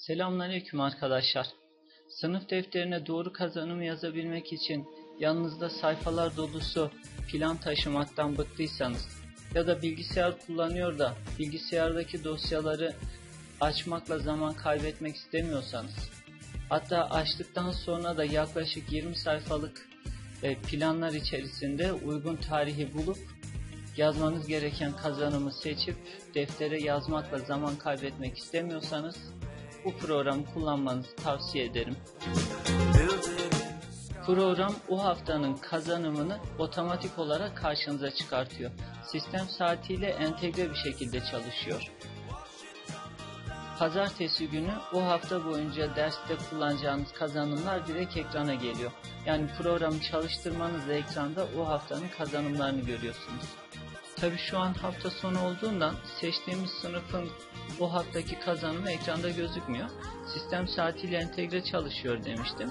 Selamünaleyküm arkadaşlar. Sınıf defterine doğru kazanımı yazabilmek için yanınızda sayfalar dolusu plan taşımaktan bıktıysanız ya da bilgisayar kullanıyor da bilgisayardaki dosyaları açmakla zaman kaybetmek istemiyorsanız hatta açtıktan sonra da yaklaşık 20 sayfalık e, planlar içerisinde uygun tarihi bulup yazmanız gereken kazanımı seçip deftere yazmakla zaman kaybetmek istemiyorsanız bu programı kullanmanızı tavsiye ederim. Program o haftanın kazanımını otomatik olarak karşınıza çıkartıyor. Sistem saatiyle entegre bir şekilde çalışıyor. Pazartesi günü o hafta boyunca derste kullanacağınız kazanımlar direkt ekrana geliyor. Yani programı çalıştırmanızla ekranda o haftanın kazanımlarını görüyorsunuz. Tabi şu an hafta sonu olduğundan seçtiğimiz sınıfın o haftaki kazanımı ekranda gözükmüyor. Sistem saatiyle entegre çalışıyor demiştim.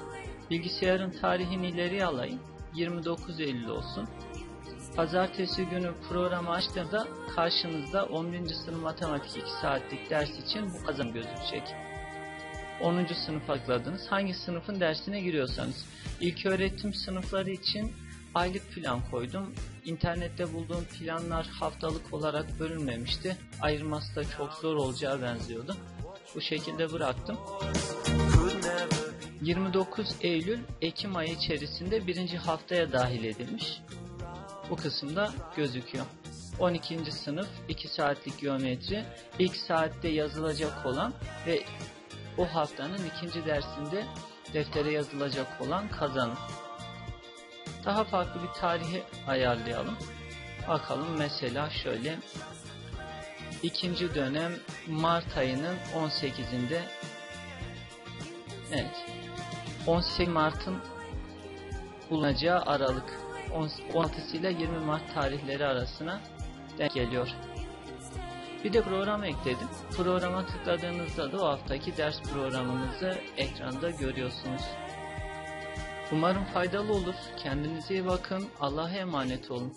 Bilgisayarın tarihini ileriye alayım. 29 Eylül olsun. Pazartesi günü programı açtığımda karşınızda 11. sınıf matematik 2 saatlik ders için bu kazanım gözükecek. 10. sınıf akladınız. Hangi sınıfın dersine giriyorsanız. İlk öğretim sınıfları için aylık plan koydum. İnternette bulduğum planlar haftalık olarak bölünmemişti. Ayırması da çok zor olacağı benziyordu. Bu şekilde bıraktım. 29 Eylül Ekim ayı içerisinde birinci haftaya dahil edilmiş. Bu kısımda gözüküyor. 12. sınıf 2 saatlik geometri ilk saatte yazılacak olan ve o haftanın ikinci dersinde deftere yazılacak olan kazanım. Daha farklı bir tarihi ayarlayalım. Bakalım mesela şöyle. ikinci dönem Mart ayının 18'inde Evet. 18 Mart'ın bulunacağı aralık 16 ile 20 Mart tarihleri arasına denk geliyor. Bir de program ekledim. Programa tıkladığınızda da o haftaki ders programınızı ekranda görüyorsunuz. Umarım faydalı olur. Kendinize iyi bakın. Allah'a emanet olun.